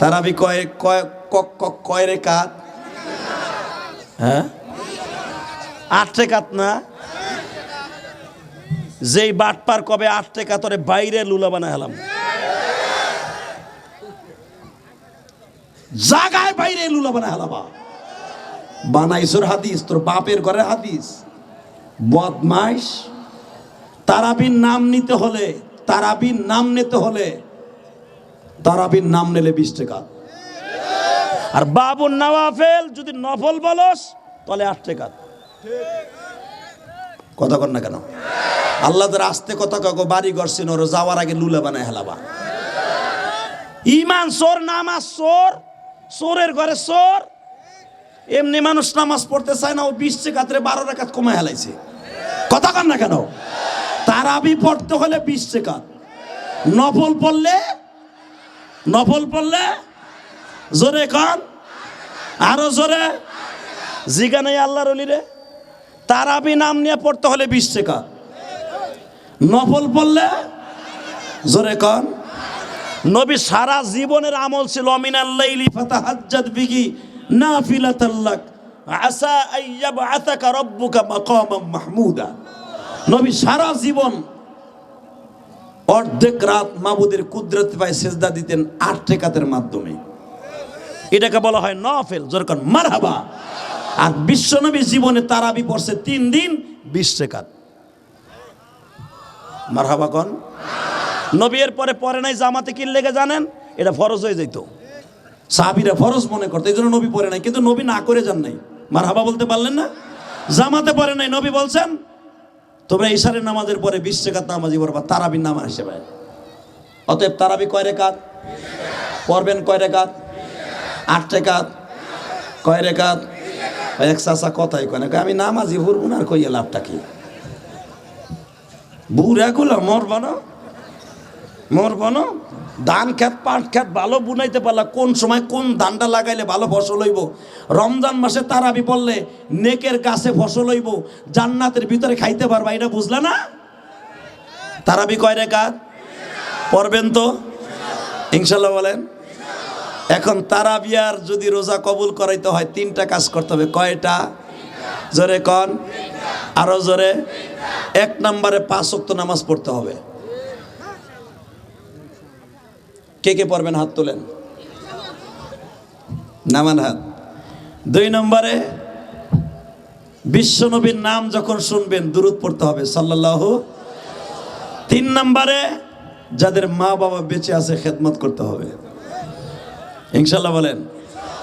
তারাবি কয় কয় কয় রেখাত হ্যাঁ? আট রেখাত না? যেই বাটপার কবে আট রেখা তোরে বাইরে লুলা বানা হেলাম জাগায় বাইরে লুলা বানা হেলাবা বানাইছর হাদিস, তোর বাপের ঘরে হাদিস। বদমাইশ। তারাবির নাম নিতে হলে, তারাবির নাম নিতে হলে তারাবির নাম নিলে বিশ টাকা। আর বাবুর নওয়াফেল যদি নফল বলস, তাহলে আট টাকা। কথা কর না কেন? আল্লাহ তোর আসতে কথা কাকো বাড়ি করছেন ওর যাওয়ার আগে লুলা বানায় হেলাবা। ইমান সোর নামাজ সোর সোরের ঘরে সোর এমনি মানুষ নামাজ পড়তে চায় না, ও বিশ চেকাত্রে বারো রেখাত কমে হেলাইছে। কথা কর না কেন? তারাবি পড়তে হলে বিশ চেকাত নফল পড়লে নফল পড়লে জোরে কন। আরও জোরে। জিগা নেই আল্লাহর অলিরে। তারাবি নাম নিয়ে পড়তে হলে বিশ চেকাত নফল পড়লে জোরে কন। নবী সারা জীবনের আমল ছিল অমিনাল্লাইলি ফাতাহাজ্জাদ বিহি নাফিলাতাল্লাক। আসা আইয়াবআসাকা রাব্বুকা মাকামাম মাহমুদা। নবী সারা জীবন অর্ধেক রাত মাবুদের কুদরত পায় সেজদা দিতেন আট রেখাতের মাধ্যমে। এটাকে বলা হয় নফেল যেরকম মারহাবা। আর বিশ্বনবী জীবনে তারাবি পড়ছে তিন দিন, বিশ রেখাত। মারহাবা কন? নবী এর পরে পরে নাই জামাতে কি লেগে জানেন? এটা ফরজ হয়ে যেত সাহাবিরা ফরজ মনে করতো এই জন্য নবী পরে নাই, কিন্তু নবী না করে যান নাই। মারহাবা বলতে পারলেন না? জামাতে পরে নাই, নবী বলছেন তোমরা ইশারের নামাজের পরে বিশ রেখাত নামাজি পড়বা, তারাবির নামা হিসেবে অতএব তারাবি কয় রেখাত? পড়বেন কয় রেখাত? আট রেখাত। কয় রেখাত? এক চাষা কথাই কয় না আমি নামাজি হুর না আর কইয়া লাভটা কি? বুড়া গুলো মরবা না। মরব না ধান খেত পাট খেত ভালো বুনাইতে পারলা। কোন সময় কোন ধানটা লাগাইলে ভালো ফসল হইব? রমজান মাসে তারাবি পড়লে নেকের গাছে ফসল হইব, জান্নাতের ভিতরে খাইতে পারবা, এটা বুঝলা না? তারাবি কয় রে রেখাত? পড়বেন তো? ইনশাল্লাহ বলেন। এখন তারাবিয়ার যদি রোজা কবুল করাইতে হয়, তিনটা কাজ করতে হবে। কয়টা? জোরে কন। আরও জোরে। এক নম্বরে পাঁচ ওয়াক্ত নামাজ পড়তে হবে। কে কে পড়বেন হাত তোলেন? নামান হাত। দুই নম্বরে বিশ্বনবীর নাম যখন শুনবেন দূরত পড়তে হবে সাল্লাহ তিন নম্বরে, যাদের মা বাবা বেঁচে আছে, খেদমত করতে হবে। ইনশাল্লাহ বলেন।